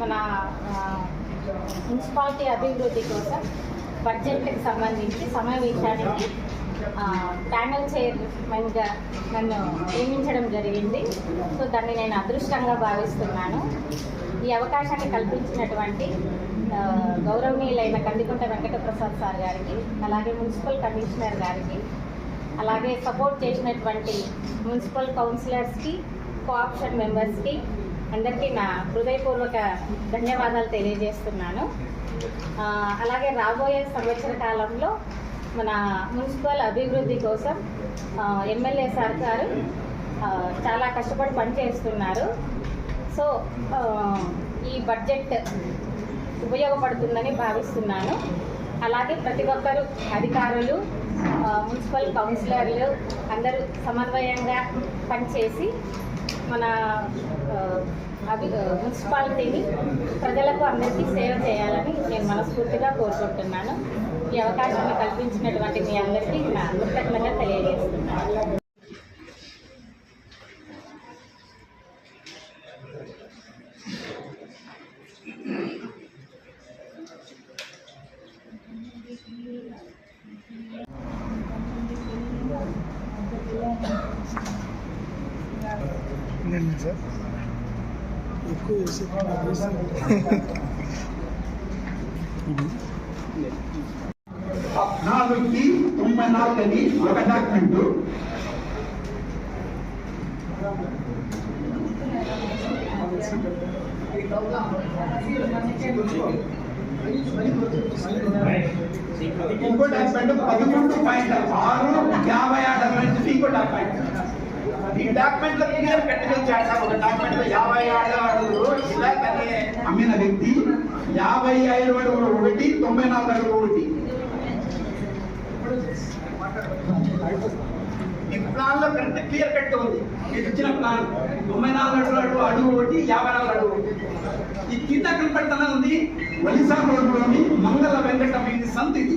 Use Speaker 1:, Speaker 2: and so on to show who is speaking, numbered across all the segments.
Speaker 1: మన మున్సిపాలిటీ అభివృద్ధి కోసం బడ్జెట్కి సంబంధించి సమావేశానికి ప్యానల్ చైర్మన్గా నన్ను నియమించడం జరిగింది. సో దాన్ని నేను అదృష్టంగా భావిస్తున్నాను. ఈ అవకాశాన్ని కల్పించినటువంటి గౌరవనీయులైన కందికుంట వెంకటప్రసాద్ సార్ గారికి అలాగే మున్సిపల్ కమిషనర్ గారికి అలాగే సపోర్ట్ చేసినటువంటి మున్సిపల్ కౌన్సిలర్స్కి కోఆప్షన్ మెంబర్స్కి అందరికీ నా హృదయపూర్వక ధన్యవాదాలు తెలియజేస్తున్నాను. అలాగే రాబోయే సంవత్సర కాలంలో మన మున్సిపల్ అభివృద్ధి కోసం ఎమ్మెల్యే సార్ గారు చాలా కష్టపడి పనిచేస్తున్నారు. సో ఈ బడ్జెట్ ఉపయోగపడుతుందని భావిస్తున్నాను. అలాగే ప్రతి ఒక్కరు అధికారులు మున్సిపల్ కౌన్సిలర్లు అందరూ సమన్వయంగా పనిచేసి మన అభి మున్సిపాలిటీని ప్రజలకు అందరికీ సేవ చేయాలని నేను మనస్ఫూర్తిగా కోరుకుంటున్నాను. ఈ అవకాశాన్ని కల్పించినటువంటి మీ అందరికీ నా కృతజ్ఞత తెలియజేస్తున్నాను.
Speaker 2: నేను సార్ ఎక్కువ వేసి
Speaker 3: నాలుగుకి తొంభై నాలుగు అని ఒక డాక్యుమెంట్ ఇంకో డాక్యుమెంట్ పదకొండు పాయింట్ ఆరు యాభై ఆరు నుంచి ఇంకో డాక్యుమెంట్ ఈ డాక్యుమెంట్లో క్లియర్ కట్టించాడు ఒక డాక్యుమెంట్లో యాభై ఆరు అడుగులు అమ్మిన వ్యక్తి యాభై ఐదు అడుగులు ఒకటి తొంభై నాలుగు అడుగులు ఒకటి. ఈ ప్లాన్లో కరెక్ట్ క్లియర్ కట్ ఉంది. మీకు ఇచ్చిన ప్లాన్ తొంభై నాలుగు అడుగులు అడుగు అడుగు ఒకటి యాభై నాలుగు అడుగు ఒకటి. ఈ కింద కనపడుతున్న ఉంది ఒలిసా రోడ్లోని మంగళ వెంకట వీధి సంత్ ఇది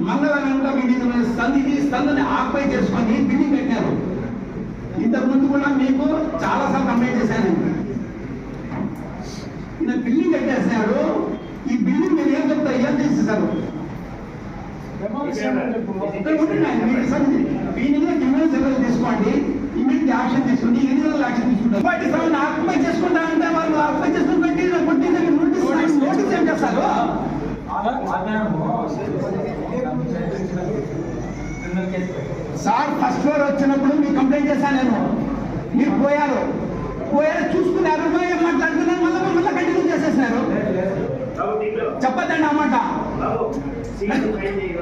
Speaker 3: మంగళ వెంకట వీధి సంత్ ఇది సందుని ఆక్యుపై చేసుకొని బిల్డింగ్ పెట్టారు ఇంతకు ముందు కూడా మీకు చాలా సార్లు కంప్లైంట్ చేశాను. ఈయన బిల్డింగ్ కట్టేసినాడు. ఈ బిల్డింగ్ మీరు ఏం చెప్తా ఏం చేసేసారు? తీసుకోండి. ఇమీడియట్ యాక్షన్ తీసుకోండి. ఎన్ని రోజులు యాక్షన్ తీసుకుంటారు? ఆక్యుపై చేసుకుంటా అంటే వాళ్ళు ఆక్యుపై చేసుకుని పెట్టి కొట్టి నోటీస్ నోటీస్ ఏం చేస్తారు? సార్ ఫస్ట్ ఫ్లోర్ వచ్చినప్పుడు మీకు కంప్లైంట్ చేశాను నేను. మీరు పోయారు. పోయారు చూసుకున్నారు. పోయి మాట్లాడుకున్నారు మళ్ళీ మళ్ళీ కంటిన్యూ చేసేసినారు. చెప్పద్దండి అన్నమాట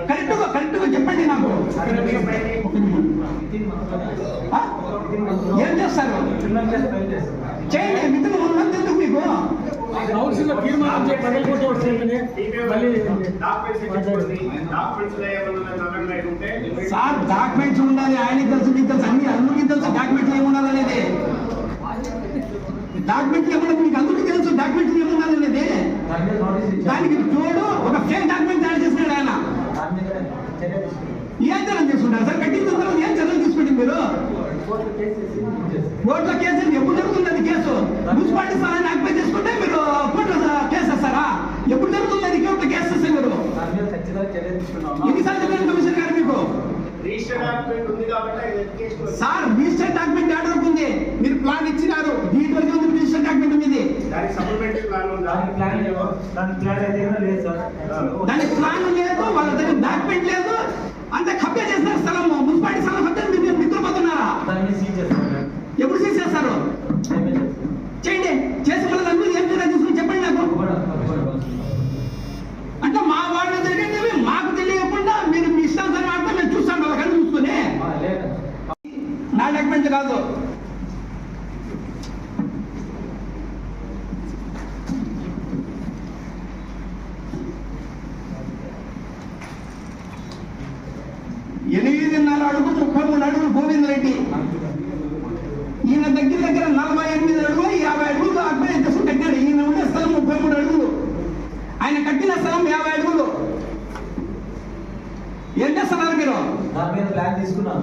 Speaker 3: కరెక్ట్గా కరెక్ట్గా చెప్పండి నాకు. ఏం చేస్తారు? చేయండి మిత్రులు వన్ ఎందుకు మీకు.
Speaker 2: కౌన్సిల్ తీర్మానం
Speaker 3: సార్ డాక్యుమెంట్స్ ఉండాలి ఆయనకి తెలుసు మీకు తెలుసు అన్ని అందరికీ తెలుసు డాక్యుమెంట్స్ ఏముండాలనేది డాక్యుమెంట్స్ ఏమన్నా మీకు అందరికీ తెలుసు డాక్యుమెంట్స్ ఏముండాలనేది దానికి తోడు ఒక ఫేక్ డాక్యుమెంట్ తయారు చేసినాడు ఆయన. ఏం చర్యలు తీసుకుంటారు సార్? కట్టించిన తర్వాత ఏం చర్యలు తీసుకుంటారు మీరు? కోర్టులో కేసు ఎప్పుడు జరుగుతుంది అది కేసు? మున్సిపాలిటీ స్థలాన్ని ఆక్యుపై చేసుకుంటే మీరు కోర్టులో కేసు వేస్తారా ఎప్పుడు జరుగుతుంది అది కోర్టులో కేసు వేస్తే మీరు ఎన్నిసార్లు చెప్పాను కమిషనర్ గారు మీకు సార్ రిజిస్టర్ డాక్యుమెంట్ ఆర్డర్ ఉంది. మీరు ప్లాన్ ఇచ్చినారు. దీంట్లో ఉంది రిజిస్టర్ డాక్యుమెంట్ ఉంది? దానికి ప్లాన్ లేదు. వాళ్ళ దగ్గర డాక్యుమెంట్ లేదు. అంత కబ్జా చేస్తారు స్థలం మున్సిపాలిటీ స్థలం కబ్జా మీరు మిత్రపోతున్నారా ఎప్పుడు చేసేస్తారు చేయండి చేసి మళ్ళీ దాని మీద ఏం చర్య తీసుకుని చెప్పండి నాకు అంటే మా వాళ్ళు జరిగేది మాకు తెలియకుండా మీరు మీ ఇష్టానుసారం ఆడితే మేము చూస్తాం వాళ్ళ కళ్ళు చూసుకుని నా డాక్యుమెంట్ కాదు ఎనిమిదిన్నర అడుగు ముప్పై మూడు అడుగులు గోవింద్ రెడ్డి ఈయన దగ్గర దగ్గర నలభై ఎనిమిది అడుగులు యాభై అడుగులు అబ్బాయి దశ కట్టాడు ఈయన ఉండే స్థలం ముప్పై మూడు అడుగులు ఆయన కట్టిన స్థలం యాభై అడుగులు ఏం చేస్తున్నారు మీరు
Speaker 4: దాని మీద ప్లాన్ తీసుకున్నాను.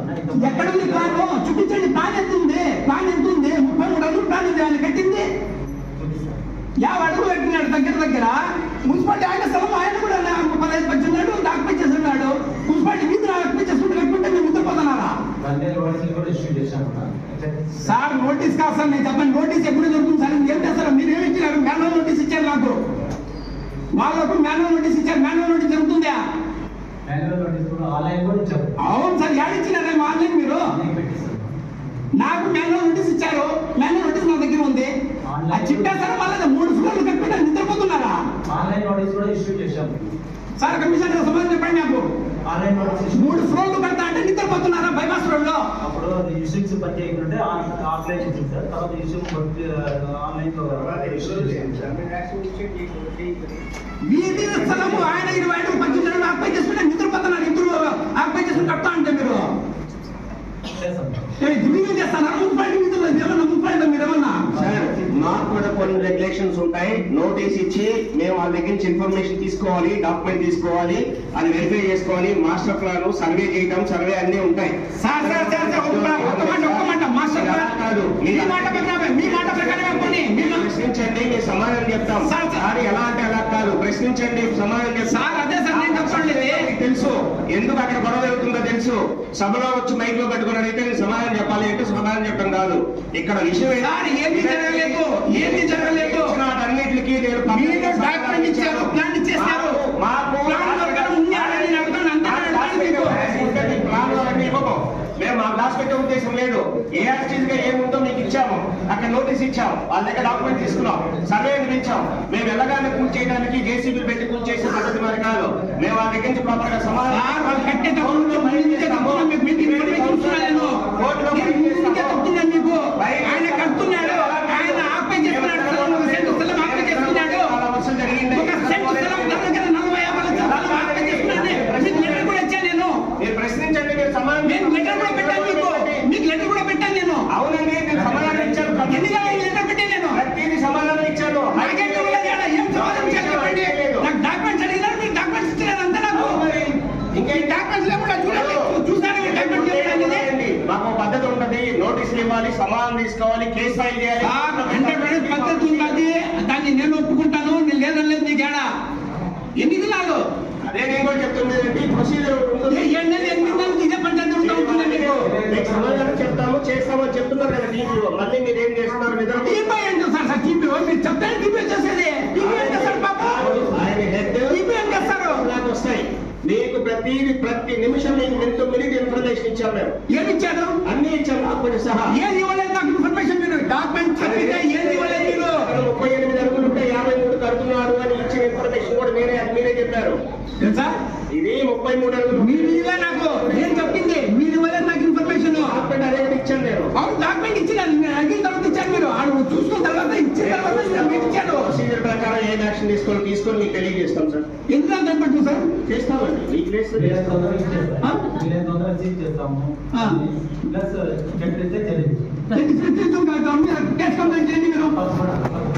Speaker 3: ఎక్కడ ఉంది ప్లాన్ చూపించండి. ప్లాన్ ఎంత ఉంది? ప్లాన్ ఎంత ఉంది? ముప్పై మూడు అడుగులు ప్లాన్ ఉంది. ఆయన కట్టింది. యాభై అడుగులు కట్టినాడు దగ్గర దగ్గర. మున్సిపాలిటీ ఆయన స్థలం ఆయన కూడా పదహైదు పద్దెనిమిది అడుగులు ఆక్యుపై చేస్తున్నాడు. మున్సిపాలిటీ వీధి ఆక్యుపై చేసుకుంటే కట్టుకుంటే మేము నిద్రపోతున్నారా సార్. నోటీస్ కాదు సార్ నేను చెప్పండి నోటీస్ ఎప్పుడు దొరుకుతుంది సార్? ఏం చేస్తారు? మీరు ఏమి ఇచ్చినారు? మాన్యువల్ నోటీస్ ఇచ్చారు నాకు. వాళ్ళకు మాన్యువల్ నోటీస్ ఇచ్చారు. మాన్యువల్ నోటీస్ జరుగుతుందా
Speaker 4: మాన్యువల్ నోటీస్ కూడా ఆన్లైన్ కూడా ఇచ్చాము
Speaker 3: అవును సార్ యాడ్ ఇచ్చినారేమో ఆన్లైన్ మీరు? నాకు మాన్యువల్ నోటీస్ ఇచ్చారు. మాన్యువల్ నోటీస్ నా దగ్గర ఉంది. ఆ చిట్టా సార్ వాళ్ళ మూడు ఫ్లోర్లు కట్టుకుంటే నిద్రపోతున్నారా?
Speaker 4: ఆన్లైన్ నోటీస్ కూడా ఇష్యూ చేశాము
Speaker 3: సార్ కమిషనర్ సమాధానం చెప్పండి నాకు.
Speaker 4: ఆన్లైన్ నోటీస్
Speaker 3: మూడు ఫ్లోర్లు కడతా అంటే నిద్రపోతున్నారా బైపాస్ రోడ్లో
Speaker 4: అప్పుడు ఇష్యూస్ పని చేయకుంటే ఆఫ్లైన్ ఇచ్చింది సార్. తర్వాత ఇష్యూ ఆన్లైన్లో
Speaker 3: వీధి స్థలము ఆయన ఇరవై ఐదు పద్దెనిమిది అడుగులు ఆక్యుపై చేసుకుంటే నిద్రపోతున్నారు ఇద్దరు ఆక్యుపై చేసుకుని కడతా అంటే మీరు
Speaker 4: చేస్తాం
Speaker 3: ఏ, రివ్యూ చేస్తారా మున్సిపాలిటీ మీద ఏమన్నా మున్సిపాలిటీ మీరు? ఏమన్నా
Speaker 5: సార్ మాకు కూడా కొన్ని రెగ్యులేషన్స్ ఉంటాయి. నోటీస్ ఇచ్చి మేము వాళ్ళ దగ్గర నుంచి ఇన్ఫర్మేషన్ తీసుకోవాలి డాక్యుమెంట్ తీసుకోవాలి అది వెరిఫై చేసుకోవాలి. మాస్టర్ ప్లాన్ సర్వే చేయడం సర్వే అన్ని ఉంటాయి. ప్రశ్నించండి మీ సమాధానం చెప్తాం.
Speaker 3: సార్,
Speaker 5: ఎలా అంటే అలా కాదు. ప్రశ్నించండి సమాధానం చెప్తాం.
Speaker 3: అదే సార్ నేను చెప్పండి.
Speaker 5: తెలుసు. ఎందుకు అక్కడ గొడవ జరుగుతుందో తెలుసు. సభలో వచ్చి మైక్లో పెట్టుకుని అడిగితే నేను సమాధానం చెప్పాలి అంటే సమాధానం చెప్పడం కాదు. ఇక్కడ విషయం
Speaker 3: ఏమీ జరగలేదు ఏమీ జరగలేదు
Speaker 5: అన్నిటికీ నేను
Speaker 3: మీరు డాక్యుమెంట్ ఇచ్చారు ప్లాన్ ఇచ్చేసారు.
Speaker 5: మాకు మేము ఉద్దేశం లేదు. ఏ యాక్సిస్గా ఏముందో మీకు ఇచ్చాము. అక్కడ నోటీస్ ఇచ్చాము వాళ్ళ దగ్గర డాక్యుమెంట్ తీసుకున్నాం. సర్వే పిలిచాం మేము వెళ్ళగానే పూర్తి చేయడానికి జేసీబీ పెట్టి పూర్తి చేసే పద్ధతి మరి కాదు. మేము వాళ్ళ దగ్గర నుంచి ప్రాపర్గా
Speaker 3: సమాధానం వాళ్ళు కట్టేటప్పుడు ముందుకే చెప్తున్నా మీకు మీకు ఇన్ఫర్మేషన్ ఇస్తున్నా నేను నేను ముందుకే చెప్తున్నా మీకు ఆయన కడుతున్నాడు ఆయన ఆపే చేస్తున్నాడు స్థలం ఒక సెంటు స్థలం ఆపే చేస్తున్నాడు
Speaker 5: చాలా వర్షం జరిగింది
Speaker 3: ఒక సెంటు స్థలం నా దగ్గర నలభై యాభై లక్షల స్థలం ఆపే చేస్తున్నాడు మీకు లెటర్ కూడా ఇచ్చాను నేను
Speaker 5: మీరు ప్రశ్నించండి మీరు సమాధానం
Speaker 3: నేను లెటర్ కూడా పెట్టాను మీకు మీకు లెటర్ కూడా పెట్టాను నేను
Speaker 5: అవునండి నేను సమాధానం ఇచ్చాను
Speaker 3: ఎన్ని కావాలి లెటర్ పెట్టాను నేను
Speaker 5: ప్రతిదీ సమాధానం ఇచ్చాను
Speaker 3: నాకేం కావాలి ఆడ? ఏం సమాధానం ఇచ్చారు చెప్పండి నాకు డాక్యుమెంట్స్ అడిగినారు మీరు డాక్యుమెంట్స్ ఇచ్చినారు అంతే నాకు
Speaker 5: అవును మరి.
Speaker 3: ఈ
Speaker 5: ఇంకేం
Speaker 3: డాక్యుమెంట్స్ లేకుండా చూడండి చూసారా ఈ డాక్యుమెంట్స్ లేకుండా అనేది?
Speaker 5: మాకు ఒక పద్ధతి ఉంటది నోటీసులు ఇవ్వాలి సమాధానం తీసుకోవాలి కేసు ఫైల్ చేయాలి.
Speaker 3: పద్ధతి ఉన్నది దాన్ని నేను ఒప్పుకుంటాను నేను లేదని లేదు నీకు ఏడా ఎన్ని దినాలు?
Speaker 5: అదే నేను కూడా ప్రొసీజర్ ఉంటుంది.
Speaker 3: ఇదే ఉంటుంది మీకు
Speaker 5: సమాధానం చెప్తాము చేస్తామని చెప్తున్నారు కదా మళ్ళీ మీరు ఏం చేస్తున్నారు? నిద్ర
Speaker 3: టీపీ సార్? టీపీ మీరు పాప
Speaker 5: ఆయన హెడ్
Speaker 3: టీపీ ఏం చేస్తారు
Speaker 5: నాకు వస్తాయి మీకు ప్రతి ప్రతి నిమిషం మీకు ఎంతో మినిట్ ఇన్ఫర్మేషన్ ఇచ్చాం మేము.
Speaker 3: ఏమి ఇచ్చారు?
Speaker 5: అన్ని ఇచ్చాం డాక్యుమెంట్ సహా.
Speaker 3: ఏది ఇవ్వలేదు నాకు ఇన్ఫర్మేషన్ మీరు? డాక్యుమెంట్ ఏది ఇవ్వలేదు మీరు?
Speaker 5: ముప్పై ఎనిమిది అడుగులు ఉంటే యాభై మూడు కడుతున్నాడు అని ఇచ్చిన ఇన్ఫర్మేషన్ కూడా నేనే అది మీరే చెప్పారు.
Speaker 3: తెలుసా?
Speaker 5: ఇది ముప్పై మూడు అడుగులు.
Speaker 3: మీరు ఇవ్వలే నాకు. నేను చెప్పింది మీరు ఇవ్వలేదు నాకు ఇన్ఫర్మేషన్
Speaker 5: డాక్యుమెంట్ అదే ఇచ్చాను నేను.
Speaker 3: అవును డాక్యుమెంట్ ఇచ్చిన నేను
Speaker 5: ఏం యాక్షన్ తీసుకోవాలి తీసుకొని మీకు తెలియజేస్తాం సార్.
Speaker 3: ఎంత కనిపెట్టు సార్?
Speaker 5: చేస్తామండి.
Speaker 4: ప్లస్
Speaker 3: కంప్లైంట్ చేయండి మీరు
Speaker 4: తప్పకుండా